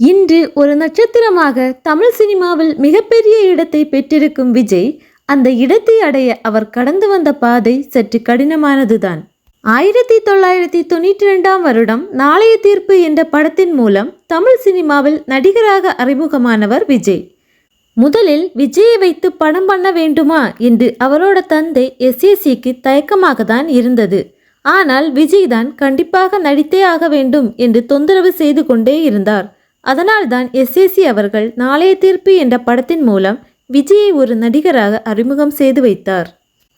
இன்று ஒரு நட்சத்திரமாக தமிழ் சினிமாவில் மிகப்பெரிய இடத்தை பெற்றிருக்கும் விஜய் அந்த இடத்தை அடைய அவர் கடந்து வந்த பாதை சற்று கடினமானதுதான். ஆயிரத்தி தொள்ளாயிரத்தி தொண்ணூற்றி ரெண்டாம் வருடம் நாளைய தீர்ப்பு என்ற படத்தின் மூலம் தமிழ் சினிமாவில் நடிகராக அறிமுகமானவர் விஜய். முதலில் விஜயை வைத்து படம் பண்ண வேண்டுமா என்று அவரோட தந்தை எஸ்ஏசிக்கு தயக்கமாக தான் இருந்தது. ஆனால் விஜய் தான் கண்டிப்பாக நடித்தே ஆக வேண்டும் என்று தொந்தரவு செய்து கொண்டே இருந்தார். அதனால்தான் எஸ்ஏசி அவர்கள் நாளைய தீர்ப்பு என்ற படத்தின் மூலம் விஜயை ஒரு நடிகராக அறிமுகம் செய்து வைத்தார்.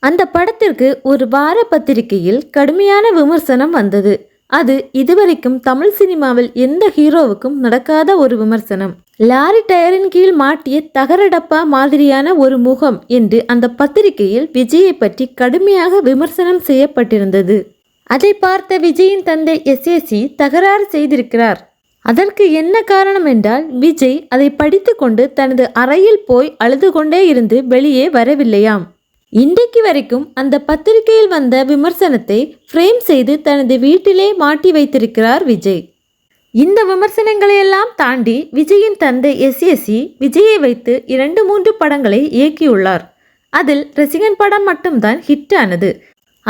அந்த படத்திற்கு ஒரு வார பத்திரிகையில் கடுமையான விமர்சனம் வந்தது. அது இதுவரைக்கும் தமிழ் சினிமாவில் எந்த ஹீரோவுக்கும் நடக்காத ஒரு விமர்சனம். லாரி டயரின் கீழ் மாட்டிய தகர டப்பா மாதிரியான ஒரு முகம் என்று அந்த பத்திரிகையில் விஜயை பற்றி கடுமையாக விமர்சனம் செய்யப்பட்டிருந்தது. அதை பார்த்த விஜயின் தந்தை எஸ்ஏசி தகராறு செய்திருக்கிறார். அதற்கு என்ன காரணம் என்றால் விஜய் அதை படித்துக்கொண்டு தனது அறையில் போய் அழுது கொண்டே இருந்து வெளியே வரவில்லையாம். இன்றைக்கு வரைக்கும் அந்த பத்திரிகையில் வந்த விமர்சனத்தை ஃப்ரேம் செய்து தனது வீட்டிலே மாட்டி வைத்திருக்கிறார் விஜய். இந்த விமர்சனங்களையெல்லாம் தாண்டி விஜயின் தந்தை எஸ்எஸ்சி விஜயை வைத்து இரண்டு மூன்று படங்களை இயக்கியுள்ளார். அதில் ரசிகன் படம் மட்டும்தான் ஹிட் ஆனது.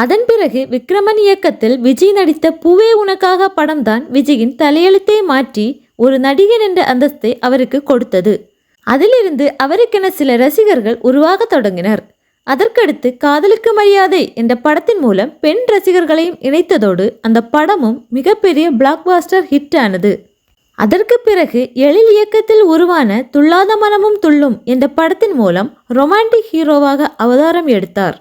அதன் பிறகு விக்ரமன் இயக்கத்தில் விஜய் நடித்த பூவே உனக்காக படம்தான் விஜயின் தலையெழுத்தை மாற்றி ஒரு நடிகன் என்ற அந்தஸ்தை அவருக்கு கொடுத்தது. அதிலிருந்து அவருக்கென சில ரசிகர்கள் உருவாகத் தொடங்கினர். அதற்கடுத்து காதலுக்கு மரியாதை என்ற படத்தின் மூலம் பெண் ரசிகர்களையும் இணைத்ததோடு அந்த படமும் மிகப்பெரிய பிளாக்பாஸ்டர் ஹிட் ஆனது அதற்கு பிறகு எழில் இயக்கத்தில் உருவான துள்ளாத மனமும் துள்ளும் என்ற படத்தின் மூலம் ரொமான்டிக் ஹீரோவாக அவதாரம் எடுத்தார்.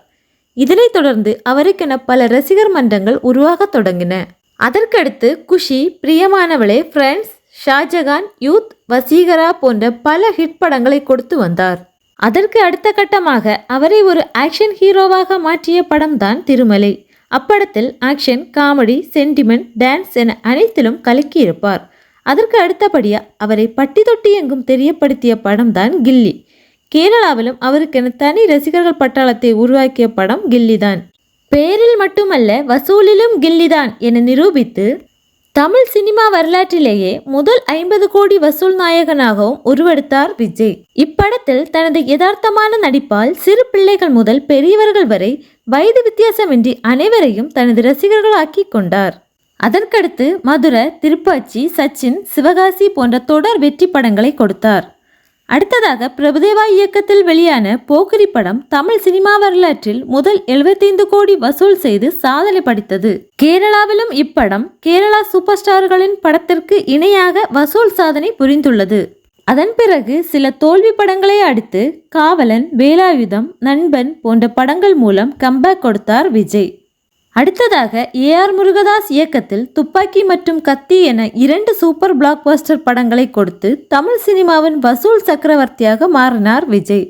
இதனைத் தொடர்ந்து அவருக்கென பல ரசிகர் மன்றங்கள் உருவாகத் தொடங்கின. அதற்கடுத்து குஷி பிரியமானவளே ஃப்ரெண்ட்ஸ் ஷாஜகான் யூத் வசீகரா போன்ற பல ஹிட் படங்களை கொடுத்து வந்தார். அதற்கு அடுத்த கட்டமாக அவரை ஒரு ஆக்ஷன் ஹீரோவாக மாற்றிய படம்தான் திருமலை. அப்படத்தில் ஆக்ஷன் காமெடி சென்டிமெண்ட் டான்ஸ் என அனைத்திலும் கலக்கியிருப்பார். அதற்கு அடுத்தபடியாக அவரை பட்டி தொட்டி எங்கும் தெரியப்படுத்திய படம்தான் கில்லி. கேரளாவிலும் அவருக்கென தனி ரசிகர்கள் பட்டாளத்தை உருவாக்கிய படம் கில்லிதான். பெயரில் மட்டுமல்ல வசூலிலும் கில்லிதான் என நிரூபித்து தமிழ் சினிமா வரலாற்றிலேயே முதல் ஐம்பது கோடி வசூல் நாயகனாகவும் உருவெடுத்தார் விஜய். இப்படத்தில் தனது யதார்த்தமான நடிப்பால் சிறு பிள்ளைகள் முதல் பெரியவர்கள் வரை வயது வித்தியாசமின்றி அனைவரையும் தனது ரசிகர்களாக்கி கொண்டார். அதற்கடுத்து மதுரை திருப்பாச்சி சச்சின் சிவகாசி போன்ற தொடர் வெற்றி படங்களை கொடுத்தார். அடுத்ததாக பிரபுதேவா இயக்கத்தில் வெளியான போக்கிரி படம் தமிழ் சினிமா வரலாற்றில் முதல் எழுபத்தைந்து கோடி வசூல் செய்து சாதனை படைத்தது. கேரளாவிலும் இப்படம் கேரளா சூப்பர் ஸ்டார்களின் படத்திற்கு இணையாக வசூல் சாதனை புரிந்துள்ளது. அதன் பிறகு சில தோல்வி படங்களை அடுத்து காவலன் வேலாயுதம் நண்பன் போன்ற படங்கள் மூலம் கம்பேக் கொடுத்தார் விஜய். அடுத்ததாக ஏ ஆர் முருகதாஸ் இயக்கத்தில் துப்பாக்கி மற்றும் கத்தி என இரண்டு சூப்பர் பிளாக்பஸ்டர் படங்களை கொடுத்து தமிழ் சினிமாவின் வசூல் சக்கரவர்த்தியாக மாறினார் விஜய்.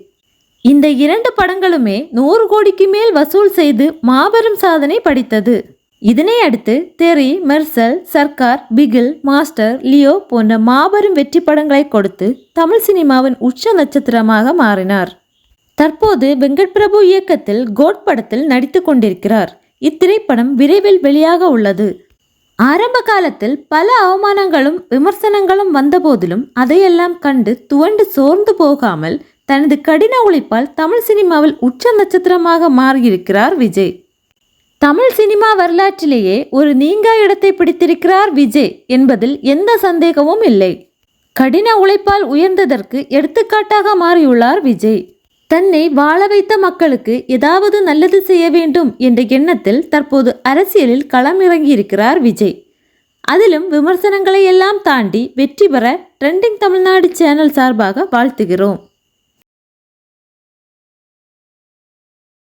இந்த இரண்டு படங்களுமே நூறு கோடிக்கு மேல் வசூல் செய்து மாபெரும் சாதனை படித்தது. இதனை அடுத்து தெரி மெர்சல் சர்க்கார் பிகில் மாஸ்டர் லியோ போன்ற மாபெரும் வெற்றி படங்களை கொடுத்து தமிழ் சினிமாவின் உச்ச நட்சத்திரமாக மாறினார். தற்போது வெங்கட் பிரபு இயக்கத்தில் கோட் படத்தில் நடித்து கொண்டிருக்கிறார். இத்திரைப்படம் விரைவில் வெளியாக உள்ளது. ஆரம்ப காலத்தில் பல அவமானங்களும் விமர்சனங்களும் வந்தபோதிலும் அதையெல்லாம் கண்டு துவண்டு சோர்ந்து போகாமல் தனது கடின உழைப்பால் தமிழ் சினிமாவில் உச்ச நட்சத்திரமாக மாறியிருக்கிறார் விஜய். தமிழ் சினிமா வரலாற்றிலேயே ஒரு நீங்கா இடத்தை பிடித்திருக்கிறார் விஜய் என்பதில் எந்த சந்தேகமும் இல்லை. கடின உழைப்பால் உயர்ந்ததற்கு எடுத்துக்காட்டாக மாறியுள்ளார் விஜய். தன்னை வாழ வைத்த மக்களுக்கு ஏதாவது நல்லது செய்ய வேண்டும் என்ற எண்ணத்தில் தற்போது அரசியலில் களமிறங்கியிருக்கிறார் விஜய். அதிலும் விமர்சனங்களை எல்லாம் தாண்டி வெற்றி பெற ட்ரெண்டிங் தமிழ்நாடு சேனல் சார்பாக வாழ்த்துகிறோம்.